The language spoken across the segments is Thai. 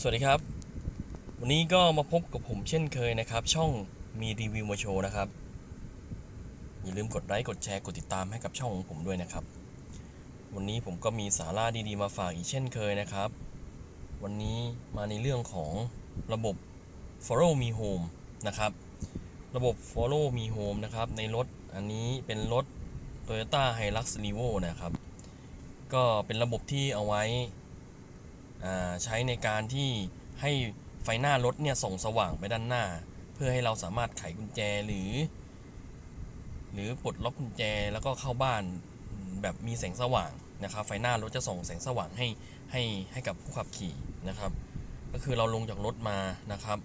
สวัสดีครับ วันนี้ก็มาพบกับผมเช่นเคยนะครับ ช่องมีรีวิวมาโชว์นะครับ อย่าลืมกดไลค์กดแชร์กดติดตามให้กับช่องของผมด้วยนะครับ วันนี้ผมก็มีสาระดีๆมาฝากอีกเช่นเคยนะครับ วันนี้มาในเรื่องของระบบ Follow Me Home นะครับ ระบบ Follow Me Home นะครับ ในรถอันนี้เป็นรถ Toyota Hilux Revo นะครับ ก็เป็นระบบที่เอาไว้ ใช้ในการที่ให้ไฟหน้ารถเนี่ยส่องสว่างไปด้านหน้า เพื่อให้เราสามารถไขกุญแจหรือ หรือปลดล็อกกุญแจแล้วก็เข้าบ้านแบบมีแสงสว่างนะครับไฟหน้ารถจะส่องแสงสว่างให้ให้ให้กับผู้ขับขี่นะครับ ก็คือเราลงจากรถมานะครับ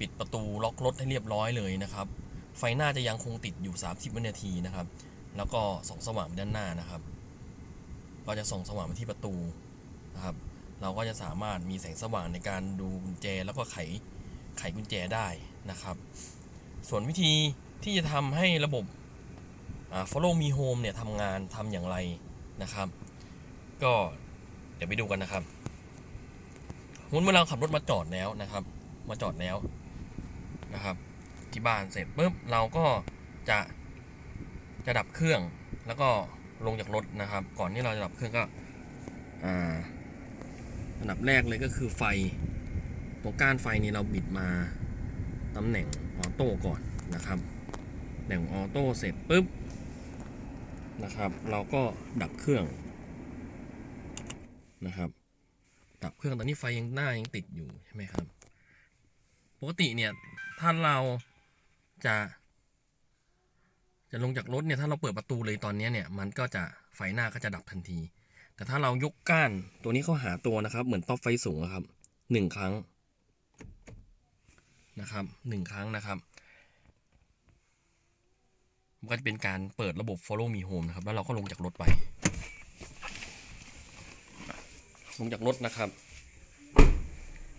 ปิดประตูล็อกรถให้เรียบร้อยเลยนะครับ ไฟหน้าจะยังคงติดอยู่ 30 วินาทีนะครับ แล้วก็ส่องสว่างไปด้านหน้านะครับ ก็จะส่องสว่างไปที่ประตูนะครับ เราก็จะสามารถมีแสงสว่างในการดูกุญแจแล้วก็ไขไขกุญแจได้นะครับ ส่วนวิธีที่จะทำให้ระบบ follow me home เนี่ยทำงานทำอย่างไรนะครับ ก็เดี๋ยวไปดูกันนะครับสมมุติเมื่อเราขับรถมาจอดแล้วนะครับ มาจอดแล้วนะครับ ที่บ้านเสร็จปุ๊บเราก็จะจะดับเครื่องแล้วก็ลงจากรถนะครับ ก่อนที่เราจะดับเครื่องก็อ่า อันดับแรกเลยก็คือไฟ ตัวก้านไฟนี่เราบิดมาตำแหน่งออโต้ก่อนนะครับตำแหน่งออโต้เสร็จปุ๊บนะครับ เราก็ดับเครื่องนะครับ ดับเครื่องตอนนี้ไฟยังหน้ายังติดอยู่ใช่ไหมครับ ปกติเนี่ยถ้าเราจะ จะลงจากรถเนี่ยถ้าเราเปิดประตูเลยตอนนี้เนี่ยมันก็จะไฟหน้าก็จะดับทันที แต่ถ้าเรายกก้านตัวนี้เข้าหาตัวนะครับ เหมือนต๊อปไฟสูงอะครับหนึ่งครั้งนะครับหนึ่งครั้งนะครับมันก็จะเป็นการเปิดระบบ follow me home นะครับ แล้วเราก็ลงจากรถไป ลงจากรถนะครับ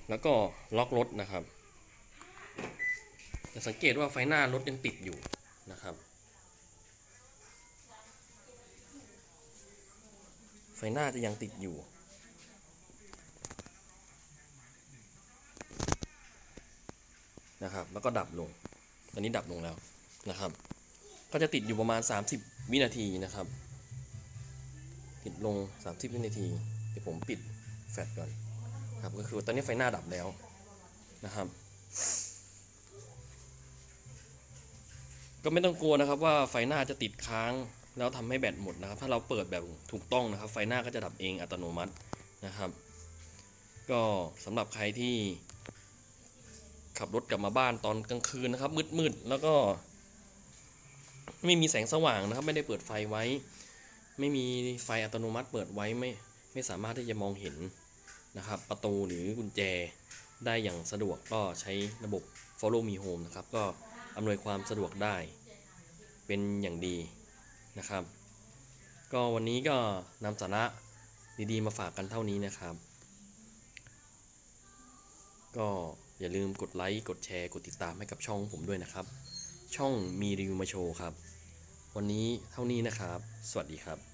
แล้วก็ล็อกรถนะครับจะสังเกตว่าไฟหน้ารถยังติดอยู่นะครับ ไฟหน้าจะยังติดอยู่ นะครับ แล้วก็ดับลงตอนนี้ดับลงแล้วนะครับ ก็จะติดอยู่ประมาณ 30 วินาทีนะครับ ติดลง 30 วินาที เดี๋ยวผมปิดแฟลชก่อนครับ ก็คือตอนนี้ไฟหน้าดับแล้วนะครับ ก็ไม่ต้องกลัวนะครับว่าไฟหน้าจะติดค้าง แล้วทำให้แบตหมดนะครับ ถ้าเราเปิดแบบถูกต้องนะครับ ไฟหน้าก็จะดับเองอัตโนมัตินะครับ ก็สำหรับใครที่ขับรถกลับมาบ้านตอนกลางคืนนะครับ มืดๆแล้วก็ไม่มีแสงสว่างนะครับ ไม่ได้เปิดไฟไว้ ไม่มีไฟอัตโนมัติเปิดไว้ไม่ไม่สามารถที่จะมองเห็นนะครับ ประตูหรือกุญแจได้อย่างสะดวกก็ใช้ระบบ follow me home นะครับ ก็อำนวยความสะดวกได้เป็นอย่างดี นะครับ ก็วันนี้ก็นำสาระดีๆมาฝากกันเท่านี้นะครับ ก็อย่าลืมกดไลค์ กดแชร์ กดติดตามให้กับช่องผมด้วยนะครับ ช่องมีรีวิวมาโชว์ครับ วันนี้เท่านี้นะครับ สวัสดีครับ